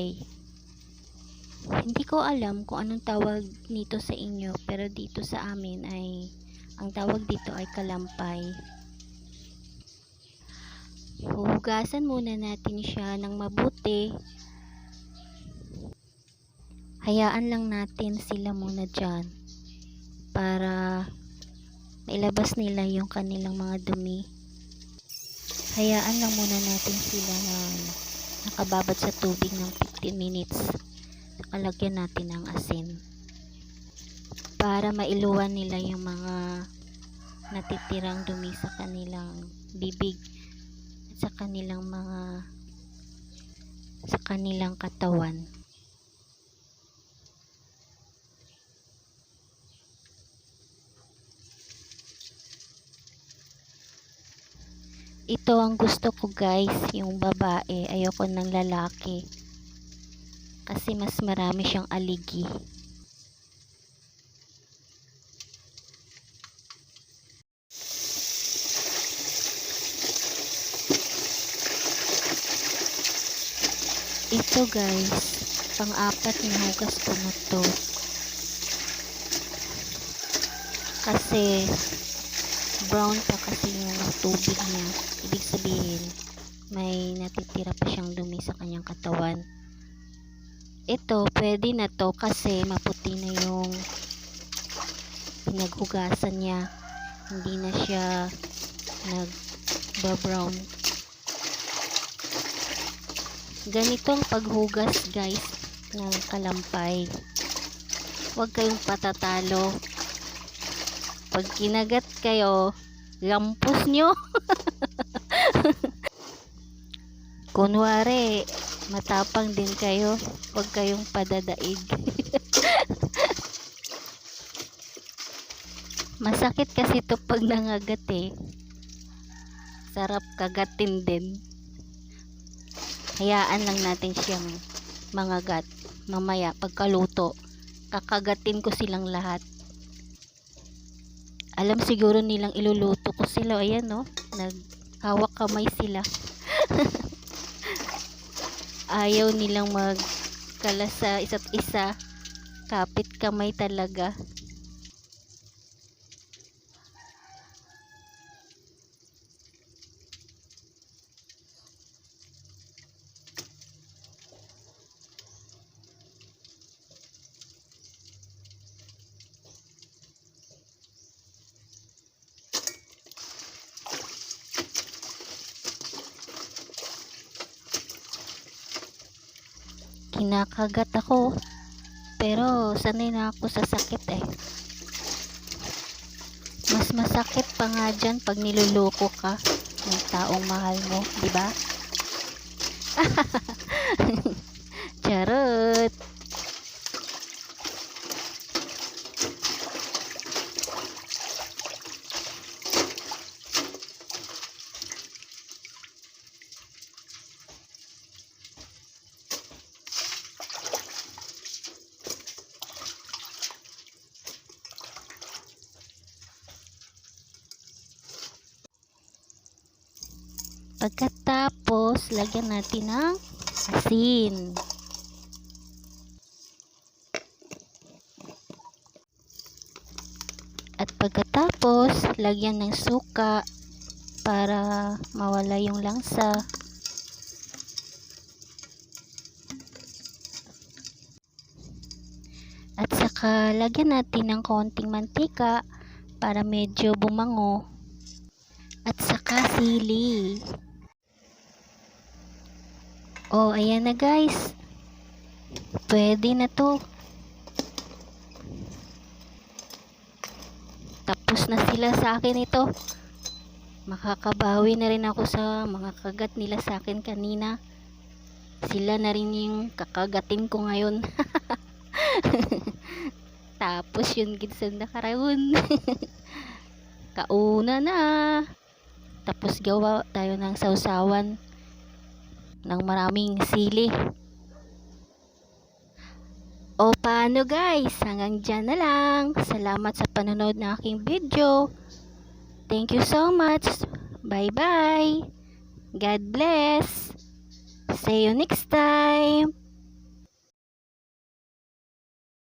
kalampay. Hindi ko alam kung anong tawag nito sa inyo, pero dito sa amin ay ang tawag dito ay kalampay. Huhugasan muna natin siya ng mabuti. Hayaan lang natin sila muna dyan para mailabas nila yung kanilang mga dumi. Hayaan lang muna natin sila na nakababad sa tubig ng 15 minutes. Nakalagyan natin ng asin para mailuwan nila yung mga natitirang dumi sa kanilang bibig sa kanilang mga sa kanilang katawan. Ito ang gusto ko guys, yung babae, ayoko ng lalaki. Kasi mas marami siyang aligi. Ito guys, pang-apat na hugas ko na to. Kasi brown pa kasi yung tubig niya. Ibig sabihin, may natitira pa siyang dumi sa kanyang katawan. Ito, pwede na to kasi maputi na yung pinaghugasan niya. Hindi na siya nag-brown. Ganito ang paghugas guys ng kalampay. Huwag kayong patatalo. Pag kinagat kayo, lampos nyo. Kunwari, matapang din kayo. Huwag kayong padadaig. Masakit kasi to pag nangagat eh. Sarap kagatin din. Hayaan lang natin siyang mangagat. Mamaya, pagkaluto, kakagatin ko silang lahat. Alam siguro nilang iluluto ko sila. Ayan no, naghawak kamay sila. Ayaw nilang magkalas sa isa't isa. Kapit kamay talaga. Kinakagat ako. Pero sanay na ako sa sakit eh. Mas masakit pa nga dyan pag niluloko ka ng taong mahal mo di ba? Charot Pagkatapos, lagyan natin ng asin. At pagkatapos, lagyan ng suka para mawala yung langsa. At saka, lagyan natin ng konting mantika para medyo bumango. At saka sili. Oh, ayan na guys. Pwede na to. Tapos na sila sa akin ito. Makakabawi na rin ako sa mga kagat nila sa akin kanina. Sila na rin yung kakagatin ko ngayon. Tapos yun gitsan na karaon. Kauna na. Tapos gawa tayo ng sausawan ng maraming sili. O paano guys? Hanggang dyan na lang. Salamat sa panonood ng aking video. Thank you so much. Bye bye. God bless. See you next time.